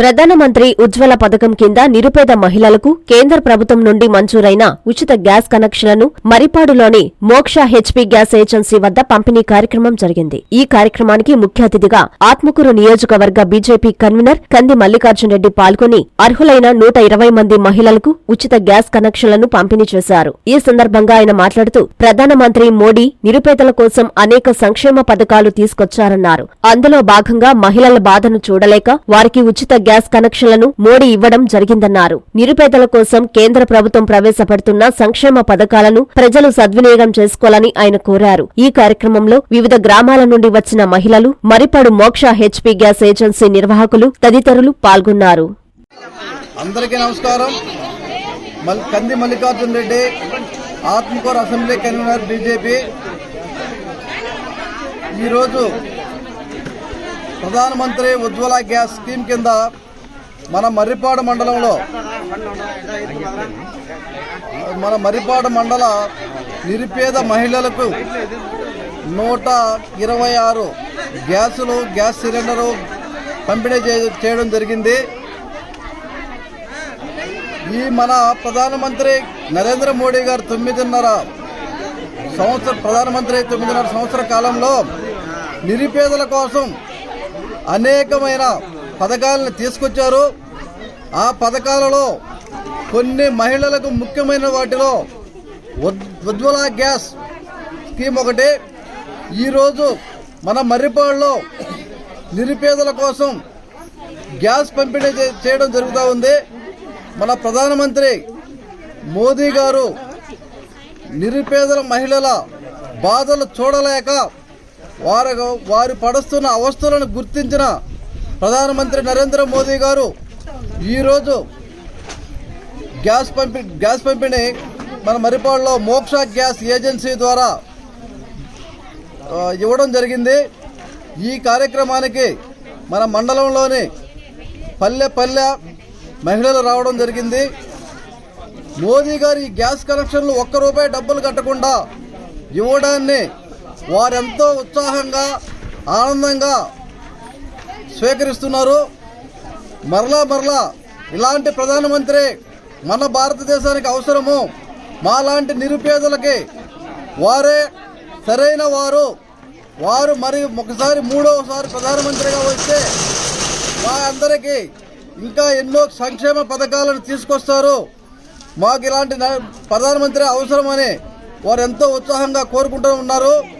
ప్రధానమంత్రి ఉజ్వల పథకం కింద నిరుపేద మహిళలకు కేంద్ర ప్రభుత్వం నుండి మంజూరైన ఉచిత గ్యాస్ కనెక్షన్లను మరిపాడులోని మోక్ష హెచ్పీ గ్యాస్ ఏజెన్సీ వద్ద పంపిణీ కార్యక్రమం జరిగింది. ఈ కార్యక్రమానికి ముఖ్య అతిథిగా ఆత్మకూరు నియోజకవర్గ బీజేపీ కన్వీనర్ కంది మల్లికార్జున్ రెడ్డి పాల్గొని అర్హులైన నూట ఇరవై మంది మహిళలకు ఉచిత గ్యాస్ కనెక్షన్లను పంపిణీ చేశారు. ఈ సందర్భంగా ఆయన మాట్లాడుతూ ప్రధానమంత్రి మోడీ నిరుపేదల కోసం అనేక సంక్షేమ పథకాలు తీసుకొచ్చారన్నారు. అందులో భాగంగా మహిళల బాధను చూడలేక వారికి ఉచిత గ్యాస్ కనెక్షన్లను మోడీ ఇవ్వడం జరిగిందన్నారు. నిరుపేదల కోసం కేంద్ర ప్రభుత్వం ప్రవేశపెడుతున్న సంక్షేమ పథకాలను ప్రజలు సద్వినియోగం చేసుకోవాలని ఆయన కోరారు. ఈ కార్యక్రమంలో వివిధ గ్రామాల నుండి వచ్చిన మహిళలు మరిపడు మోక్ష హెచ్పీ గ్యాస్ ఏజెన్సీ నిర్వాహకులు తదితరులు పాల్గొన్నారు. అందరికీ నమస్కారం. Kandi Mallikarjun Reddy Atmakur assembly convener BJP. ఈరోజు ప్రధానమంత్రి ఉజ్వల గ్యాస్ స్కీమ్ కింద మన మర్రిపాడు మండలంలో మన మర్రిపాడు మండల నిరుపేద మహిళలకు నూట ఇరవై ఆరు గ్యాసులు గ్యాస్ సిలిండరు పంపిణీ చే- చేయడం జరిగింది. ఈ మన ప్రధానమంత్రి నరేంద్ర మోడీ గారు తొమ్మిదిన్నర సంవత్సర ప్రధానమంత్రి తొమ్మిదిన్నర సంవత్సర కాలంలో నిరుపేదల కోసం అనేకమైన పథకాలను తీసుకొచ్చారు. ఆ పథకాలలో కొన్ని మహిళలకు ముఖ్యమైన వాటిలో ఉద్- ఉజ్వల గ్యాస్ స్కీమ్ ఒకటి. ఈరోజు మన మర్రిపాడులో నిరుపేదల కోసం గ్యాస్ పంపిణీ చేయడం జరుగుతూ ఉంది. మన ప్రధానమంత్రి మోదీ గారు నిరుపేదల మహిళల బాధలు చూడలేక వారు వారు పడుస్తున్న అవస్థలను గుర్తించిన ప్రధానమంత్రి నరేంద్ర మోదీ గారు ఈరోజు గ్యాస్ పంపి గ్యాస్ పంపిణీ మన మరిపాడులో మోక్ష గ్యాస్ ఏజెన్సీ ద్వారా ఇవ్వడం జరిగింది. ఈ కార్యక్రమానికి మన మండలంలోని పల్లె పల్లె మహిళలు రావడం జరిగింది. మోదీ గారు ఈ గ్యాస్ కనెక్షన్లు ఒక్క రూపాయి డబ్బులు కట్టకుండా ఇవ్వడాన్ని వారెంతో ఉత్సాహంగా ఆనందంగా స్వీకరిస్తున్నారు. మరలా మరలా ఇలాంటి ప్రధానమంత్రి మన భారతదేశానికి అవసరము. మాలాంటి నిరుపేదలకి వారే సరైన వారు. వారు మరి ఒకసారి మూడవసారి ప్రధానమంత్రిగా వస్తే మా అందరికీ ఇంకా ఎన్నో సంక్షేమ పథకాలను తీసుకొస్తారు. మాకు ఇలాంటి న- ప్రధానమంత్రి అవసరమని వారు ఎంతో ఉత్సాహంగా కోరుకుంటూ ఉన్నారు.